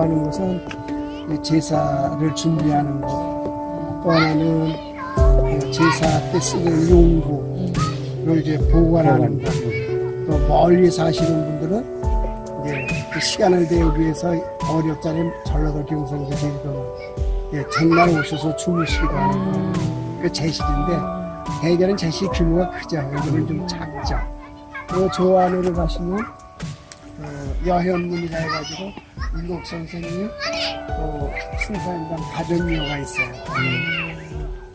하는 것은 이 제사를 준비하는 것, 또 하나는 그 제사 때 쓰는 용구를 이제 보관하는 것, 또 멀리 사시는 분들은 이제 그 시간을 데우기 위해서 어렵잖아요. 전라도 경상도 제주도는 예, 전날 오셔서 주무시기도 하는 거. 그 제실인데 대개는 제실 규모가 크죠. 여기는 좀 작죠. 또저 안으로 가시면 어, 여현문이라 해가지고 일곱 선생님 또 순사임당 가정묘가 있어요.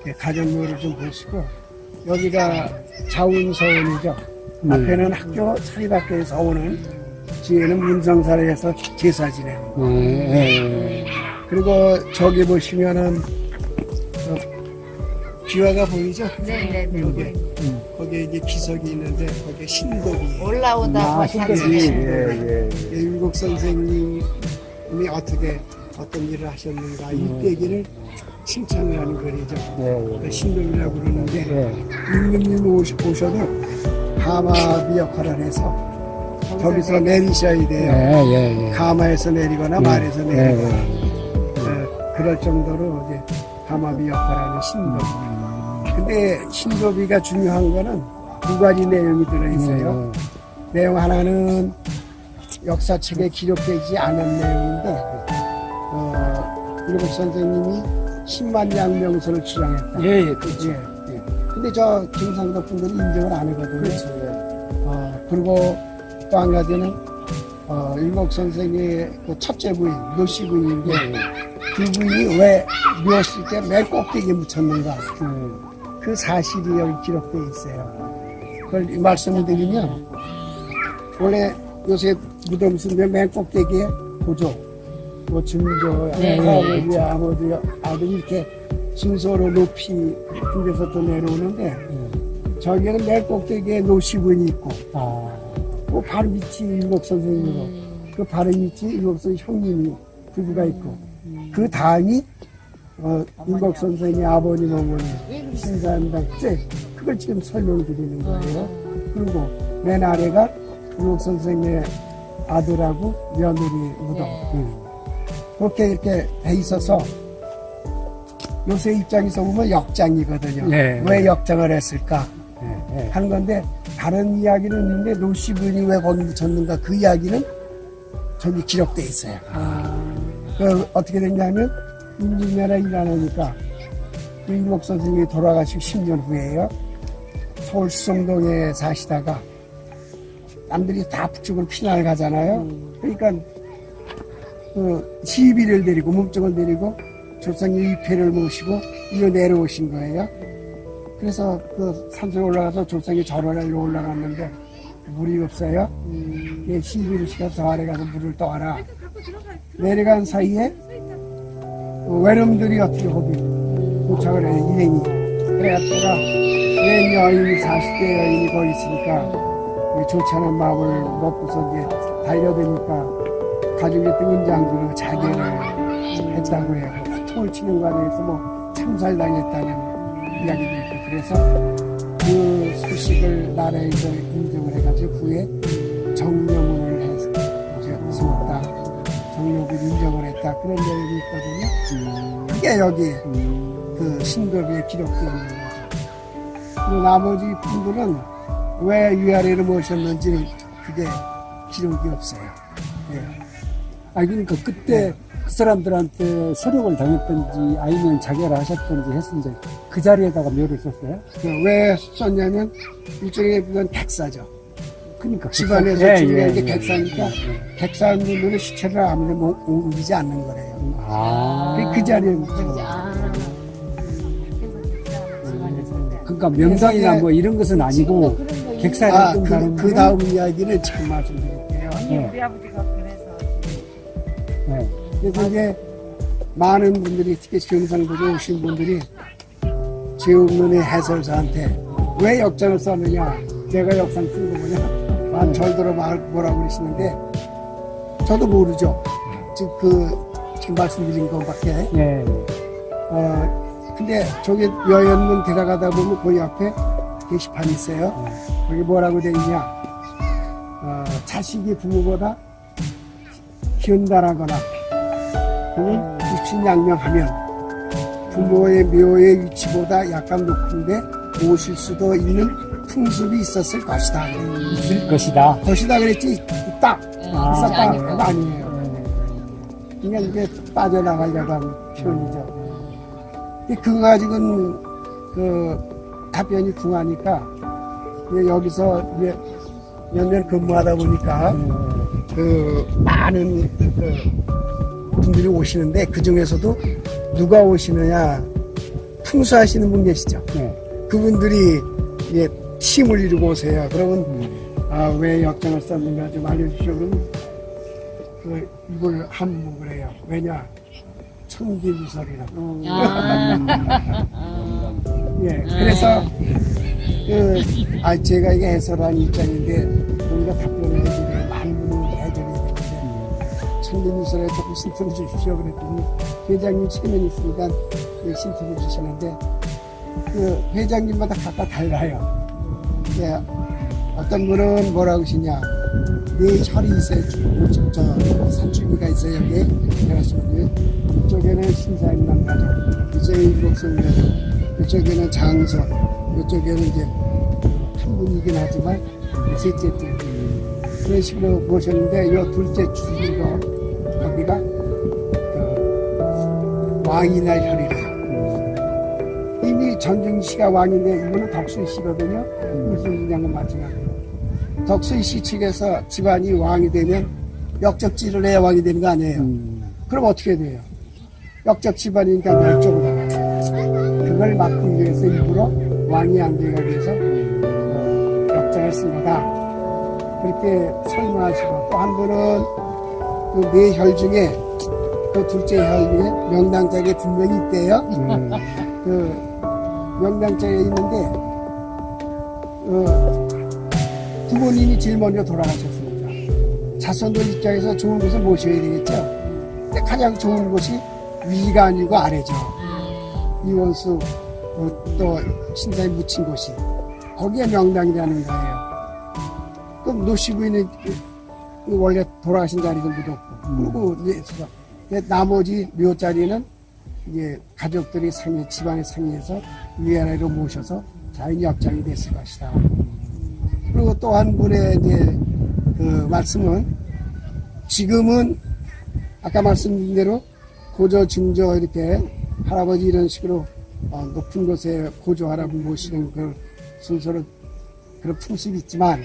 예, 가정묘를 좀 보시고 여기가 자운서원이죠. 앞에는 학교 사립학교에서 오는 뒤에는 문성사에서 제사 지내는 거. 네. 그리고 저기 보시면은 어, 귀화가 보이죠? 네네. 여기 음, 거기에 이제 기석이 있는데 거기에 신곡이 올라오다 아, 신기하지. 찾으시는 예, 예. 일국 선생님이 어떻게 어떤 일을 하셨는가 이 얘기를 칭찬을 하는 글이죠. 예, 그 신동이라고 그러는데 예. 임금님 오시- 오셔도 가마비 역할을 해서 거기서 내리셔야 돼요. 예, 예, 예. 가마에서 내리거나 말에서 예, 내리거나 예. 어, 그럴 정도로 이제 가마비 역할하는 신도비. 근데 신도비가 중요한 거는 두 가지 내용이 들어있어요. 내용 하나는 역사책에 기록되지 않은 내용인데 어, 일곱 선생님이 10만 양명서를 주장했다. 예, 예, 그렇죠. 예, 예. 근데 저 경상도 분들이 인정을 안 하거든요. 그렇죠. 어, 그리고 또 한 가지는 어, 일곱 선생의 그 첫째 부인, 노씨 부인인데 그 부인이 왜 묘했을 때맨 꼭대기에 묻혔는가 그 사실이 여기 기록되어 있어요. 그걸 말씀을 드리면 원래 요새 무덤 쓰면 맨 꼭대기에 보조, 뭐 증조, 네, 아버지, 아버지, 아들이 이렇게 순서로 높이 한 데서 또 내려오는데 저기에는 맨 꼭대기에 노시분이 있고 아, 그 바로 밑이 일곱 선생님으로 그 바로 밑이 일곱 선 형님이 부부가 있고 그 다음이 어, 일곱 선생의 아버님 어머니 신사임당제 그걸 지금 설명드리는 거예요. 그리고 맨 아래가 일곱 선생의 아들하고 며느리 무덤 음. 그렇게 이렇게 돼 있어서 요새 입장에서 보면 역장이거든요. 예. 왜 역장을 했을까? 예, 예. 하는 건데 다른 이야기는 있는데 노시분이 왜 거기 묻혔는가 그 이야기는 저기 기록돼 있어요. 그 어떻게 됐냐면 인증면에 일하니까 일목 선생님이 돌아가시고 10년 후에요. 서울 수성동에 사시다가 남들이 다 북쪽으로 피난을 가잖아요. 그러니까 그 시비를 데리고 몸종을 데리고 조상의 위패를 모시고 이로 내려오신 거예요. 그래서 그 산소에 올라가서 조상이 절을 하려 올라갔는데 물이 없어요. 예, 시비를 시켜서 저 아래 가서 물을 떠와라. 내려간 사이에 그 외놈들이 어떻게 거기 도착을 해요, 일행이. 그래갔다가 옛 여인이 40대 여인이 거기 있으니까 이 좋지 않은 마음을 먹고서 이제 달려드니까 가족이 있던 은장들로 자결을 했다고 해요. 통을 치는 과정에서 뭐 참살당했다는 이야기도 있고 그래서 그 소식을 나라에서 인정을 해가지고 후에 했다. 그런 내용이 있거든요. 그게 여기 그 신도비에 기록되어 있는 거죠. 그리고 나머지 분들은 왜 위아래로 모셨는지 그게 기록이 없어요. 예. 아, 그러니까 그때 그 사람들한테 소력을 당했던지 아니면 자결을 하셨던지 했는데 그 자리에다가 묘를 썼어요? 그왜 썼냐면 일종의 그건 객사죠. 그러니까 그 집안에서 사- 예, 중요한 예, 게 예. 객사니까 예. 객사님들은 시체를 아무리 뭐 옮기지 않는 거래요. 아, 그 자리에 묻혀. 아. 그러니까 명상이나 뭐 이런 것은 아니고 객사를 아, 뜬 그, 다른 그 다음 이야기를 지금 말씀드릴게요. 네. 우리 아버지가 그래서 네. 그래서 이제 많은 분들이 특히 경상도에 오신 분들이 제옥문의 해설사한테 왜 역장을 썼느냐 제가 역상 쓴 거냐 만 절대로 말 뭐라고 그러시는데 저도 모르죠. 지금 그 지금 말씀드린 것밖에. 네. 어 근데 저기 여연문 들어가다 보면 그 옆에 게시판이 있어요. 거기 뭐라고 돼 있냐. 어, 자식이 부모보다 기운다라거나 또는 입신양명하면 부모의 묘의 위치보다 약간 높은데 모실 수도 있는 풍습이 있었을 것이다. 있을 것이다. 것이다 그랬지 있다 아, 있었다 아니고. 아니에요. 그러니까 이게 빠져나가려고 하는 표현이죠. 근데 그거 가지고는 그 답변이 궁하니까 이제 여기서 이제 몇년 근무하다 보니까 그 많은 그 분들이 오시는데 그 중에서도 누가 오시느냐 풍수하시는 분 계시죠. 네. 그분들이 이 제 팀을 이루고 오세요. 그러면 아, 왜 역정을 썼는가 좀 알려주시오. 그러면 그 이걸 한국을 해요. 왜냐 천기무설이라고. 아, 예, 그래서 그, 아, 제가 이게 해설하는 입장인데 우리가 답변을 되는데 천기무설에 조금 신청해 주십시오. 그랬더니 회장님 체면 있으니까 예, 신청해 주시는데 그 회장님마다 각각 달라요. 예, 어떤 분은 뭐라고 하시냐. 네 혈이 있어요. 주- 저, 저 산줄기가 있어요. 여기에. 그러시면 이쪽에는 신사임 남가족, 이쪽에 일곡성가족, 이쪽에는 장선, 이쪽에는 이제 한 분이긴 하지만 셋째 줄. 그런 식으로 모셨는데 이 둘째 줄도 거기가 그 왕이 날 혈이래요. 이미 전준 씨가 왕인데 이분은 덕순 씨거든요. 무슨 장군 마찬가지로. 덕순 씨 측에서 집안이 왕이 되면 역적지를 해야 왕이 되는 거 아니에요. 음. 그럼 어떻게 돼요? 역적 집안이니까 멸종을 당하죠. 그걸 막기 위해서 일부러 왕이 안 되기 위해서 어, 역정을 쓴 거다. 그렇게 설명하시고 또 한 분은 그네혈 중에 그 둘째 혈 중에 명당짝에 분명히 있대요. 음. 그 명당자에 있는데 어, 부모님이 제일 먼저 돌아가셨습니다. 자손들 입장에서 좋은 곳을 모셔야 되겠죠. 근데 가장 좋은 곳이 위가 아니고 아래죠. 이원수 어, 또 신사에 묻힌 곳이 거기에 명당이라는 거예요. 그럼 노시부인은 원래 돌아가신 자리도 묻었고 그리고 나머지 묘 자리는 이제 가족들이 상의, 집안의 상의해서 위아래로 모셔서 자연 역장이 됐을 것이다. 그리고 또 한 분의 이제 그 말씀은 지금은 아까 말씀드린 대로 고조, 증조 이렇게 할아버지 이런 식으로 어, 높은 곳에 고조 할아버지 모시는 그 순서로 그런 풍습이 있지만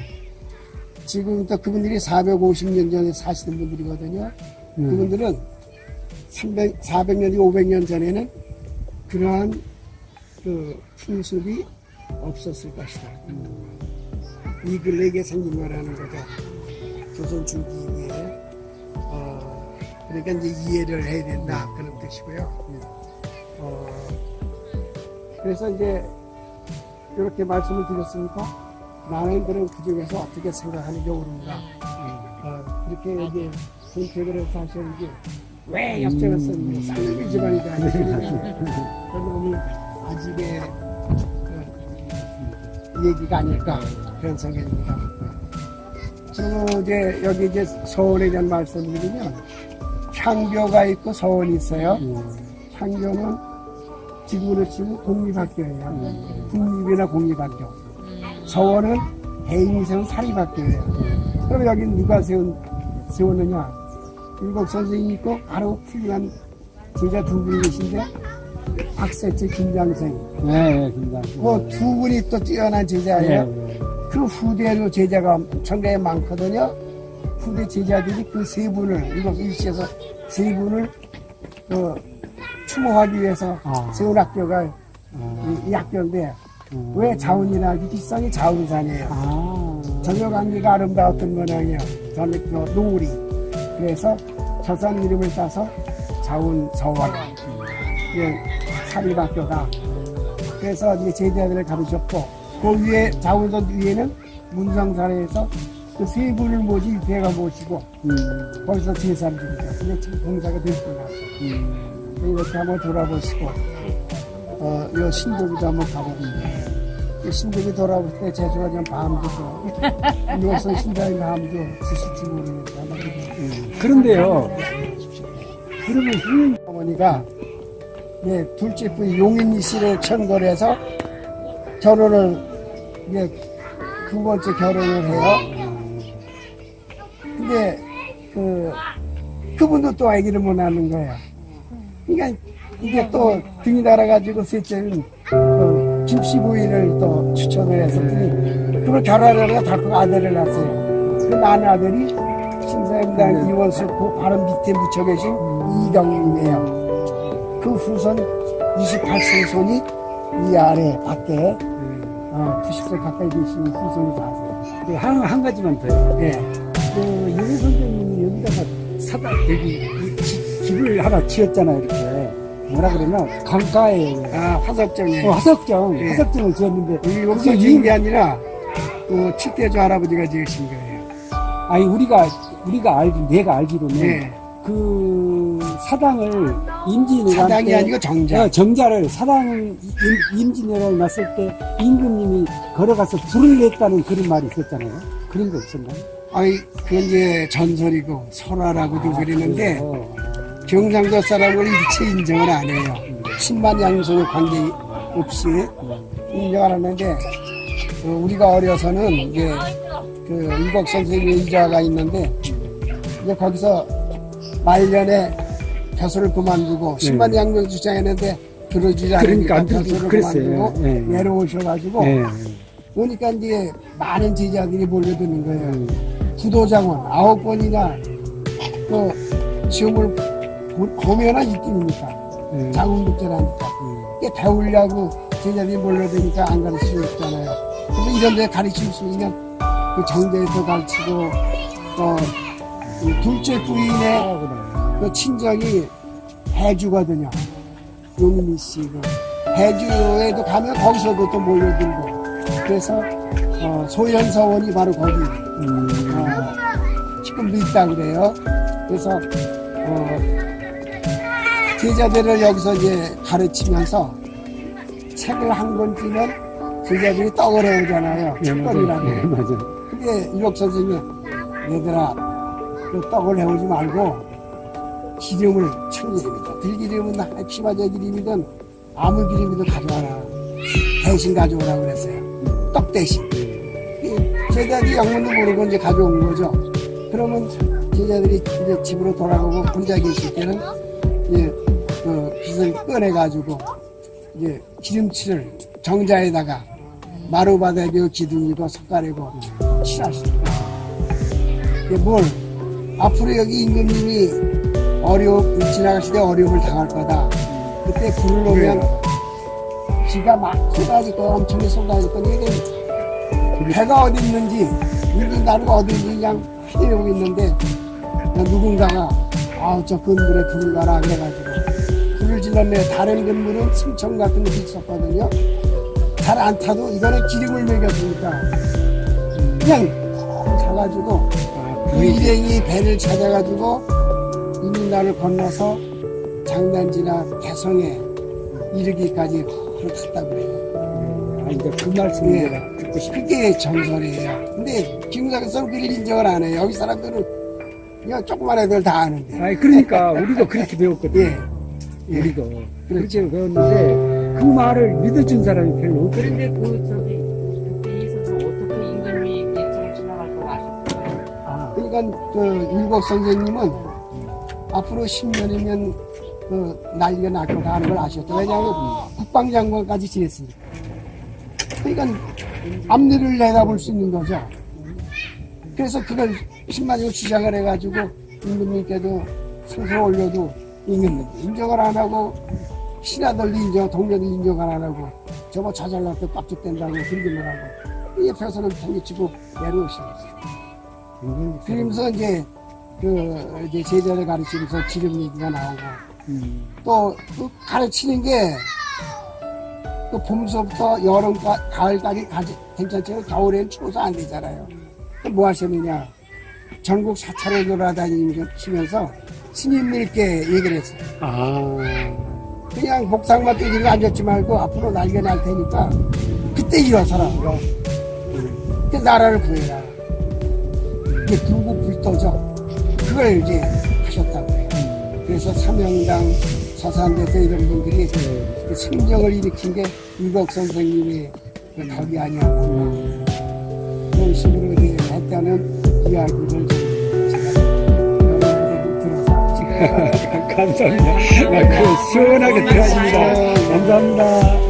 지금부터 그분들이 450년 전에 사시는 분들이거든요. 그분들은 300, 400년, 500년 전에는 그러한 그 풍습이 없었을 것이다. 이 근래에 생긴 거라는 거죠. 조선 중기에 어, 그러니까 이제 이해를 해야 된다 그런 뜻이고요. 어, 그래서 이제 이렇게 말씀을 드렸으니까 나는 그럼 그 중에서 어떻게 생각하는 게 옳은가. 어, 그렇게 이제 선택을 해서 하시는 게왜 역정을 썼는지 쌍둥이 집안이다. 그건 너무 아직의 그 얘기가 아닐까 그런 생각입니다. 그리고 이제 여기 이제 서원에 대한 말씀을 드리면 향교가 있고 서원이 있어요. 향교는 지금으로 치면 공립학교예요. 국립이나 공립학교. 서원은 개인이 세운 사립학교예요. 그럼 여기는 누가 세운, 세웠느냐? 일곱 선생이 있고 바로 훌륭한 제자 두 분이 계신데 박세치 김장생 네, 네, 김장. 그두 분이 또 뛰어난 제자예요. 네, 네. 그 후대로 제자가 엄청나게 많거든요. 후대 제자들이 그 세 분을 일곱 일시에서 세 분을 그 추모하기 위해서 아. 세운 학교가 아, 이, 이 학교인데 음. 왜 자운이나 기성이 자운산이에요. 아, 저녁 안개가 아름다웠던 모양이에요. 저녁 그 노을이. 그래서 저산 이름을 따서 자운 서원. 예, 사립학교가. 그래서 이제 제자들을 가르쳤고, 그 위에, 자운선 위에는 문성사례에서 그 세 분을 모시, 배가 모시고, 음, 거기서 제사를 드리죠. 근데 지금 될 거야. 음, 이렇게 한번 돌아보시고, 어, 요 신도기도 한번 가보고, 이 신도기 돌아볼 때 제주가 좀 밤도 좀, 이것은 신사의 마음도 드실지 모르겠다. 음, 그런데요. 그러면 이 어머니가 예, 둘째 부인 용인이 씨를 천거를 해서 결혼을 이게 두 번째 결혼을 해요. 근데 그 그분도 또 아기를 못 낳는 거예요. 그러니까 이게 또 등이 달아가지고 셋째는 그 김씨 부인을 또 추천을 했었더니 그걸 결혼하려고 자꾸 아들을 낳았어요. 그 낳은 아들이 신사임당 이원수 그 바로 밑에 묻혀 계신 이경님이에요. 그 후손 28세 손이 이 아래 밖에 어, 90세 가까이 되신 후손이 다 있어요. 그 한, 한 가지만 더요. 예. 그 유해 선생님이 여기다가 사다 여기 이 지- 집을 하나 지었잖아요. 이렇게 뭐라 그러나 강가에 아, 화석정에. 어, 화석정 예. 화석정을 지었는데 여기 그게 여기서 지은 이- 게 아니라 그 칠대조 할아버지가 지으신 거예요. 아니 우리가 우리가 알기 내가 알기로는 예. 그 사당을 임진왜란 사당이 때 아니고 정자. 어, 정자를 사당 임, 임진왜란을 났을 때 임금님이 걸어가서 불을 냈다는 그런 말이 있었잖아요. 그런 거 있었나요? 아이, 그건 이제 전설이고 설화라고도 그러는데 그래요? 경상도 사람을 일체 인정을 안 해요. 10만 양손의 관계 없이 인정 안 하는데 어, 우리가 어려서는 이제 그 일곡 선생님의 이자가 있는데 이제 거기서 말년에 벼슬을 그만두고 10만 양명 주장했는데 들어주지 네. 그러니까 않으니까 안 벼슬을 그랬어요. 그만두고 예, 예. 내려오셔가지고 예. 보니까 이제 많은 제자들이 몰려드는 거예요. 음. 구도장원 아홉 번이나 그 시험을 보- 보면은 1등입니까? 예. 자궁급제라니까. 이게 배우려고 제자들이 몰려드니까 안 가르칠 수 없잖아요. 그래서 이런 데 가르칠 수 있는 그 정대에서 가르치고 또 이 둘째 부인의 아, 그 친정이 해주거든요. 용미 씨. 그 해주에도 가면 거기서도 또 몰려들고. 그래서 어, 소현서원이 바로 거기 음. 어, 지금도 있다 그래요. 그래서 어, 제자들을 여기서 이제 가르치면서 책을 한 권쯤은 제자들이 떡을 해오잖아요. 예, 책거리라고. 맞아요. 예, 맞아요. 근데 유력 선생님, 얘들아, 그 떡을 해오지 말고 기름을 참기름이다. 들기름은 피마저 기름이든 아무 기름이든 가져와라. 대신 가져오라고 그랬어요. 떡 대신. 이 제자들이 영문도 모르고 이제 가져온 거죠. 그러면 제자들이 이제 집으로 돌아가고 혼자 계실 때는 이제 그 빚을 꺼내가지고 이제 기름칠을 정자에다가 마루바닥이고 기둥이고 석가래고 칠하시니까 이게 뭘 앞으로 여기 임금님이 어려움 지나가실 때 어려움을 당할 거다. 그때 불을 놓으면 비가 막 쏟아질 거야 엄청나게 쏟아질 거니 이게 배가 어디 있는지 임금 나루가 어디 있는지 그냥 휘대고 있는데 누군가가 아우 저 건물에 불을 가라 그래가지고 불을 질렀네. 다른 건물은 승청 같은 거 있었거든요. 잘 안 타도 이거는 기름을 먹였으니까 그냥 아, 그 일행이 배를 찾아가지고 이민나를 건너서 장난지나 개성에 이르기까지 걸어 탔다 그래요. 아, 이제 그 말씀을 예. 내가 듣고 싶 그게 전설이에요. 근데 김상에서는 그걸 인정을 안 해요. 여기 사람들은 그냥 조그만 애들 다 아는데. 아니, 그러니까 우리도 그렇게 배웠거든요. 예. 예. 우리도. 그렇게 배웠는데 그 말을 믿어준 사람이 별로 없어요. 그런데 그 저기 그때 이 선수 어떻게 임금이 예측을 지나갈 거 아셨어요? 아, 그러니까 그 율곡 선생님은 앞으로 10년이면 그 난리가 날 거다 하는 걸 아셨죠. 왜냐하면 국방장관까지 지냈으니까. 그러니까 앞니를 내다볼 수 있는 거죠. 그래서 그걸 10만이고 주장을 해가지고 임금님께도 상소를 올려도 임금님 인정을 안 하고 신하들도 인정, 동료도 인정을 안 하고 저거 때 깝죽된다고 들기만 하고 이 옆에서는 팽개치고 내려오시겠어요. 굉장히 그러면서 이제 그 이제 제자를 가르치면서 지름 얘기가 나오고 음, 또 그 가르치는 게 그 봄서부터 여름까 가을까지 가지 괜찮지만 겨울에는 추워서 안 되잖아요. 뭐 하셨느냐? 전국 사찰을 돌아다니면서 스님들께 얘기를 했어요. 아, 그냥 목상만 떼기고 앉았지 말고 앞으로 날개 날 테니까 그때 일어서라. 그 나라를 구해라. 이게 두고 불 떠져. 그걸 이제 하셨다고 해요. 그래서 삼영당 사산대서 이런 분들이 그 승정을 일으킨 게 유곡 선생님의 그 덕이 아니었나 그런 식으로 이제 했다는 이야기를 좀 제가 들어서 감사합니다. 아, 그 시원하게 들었습니다. 감사합니다.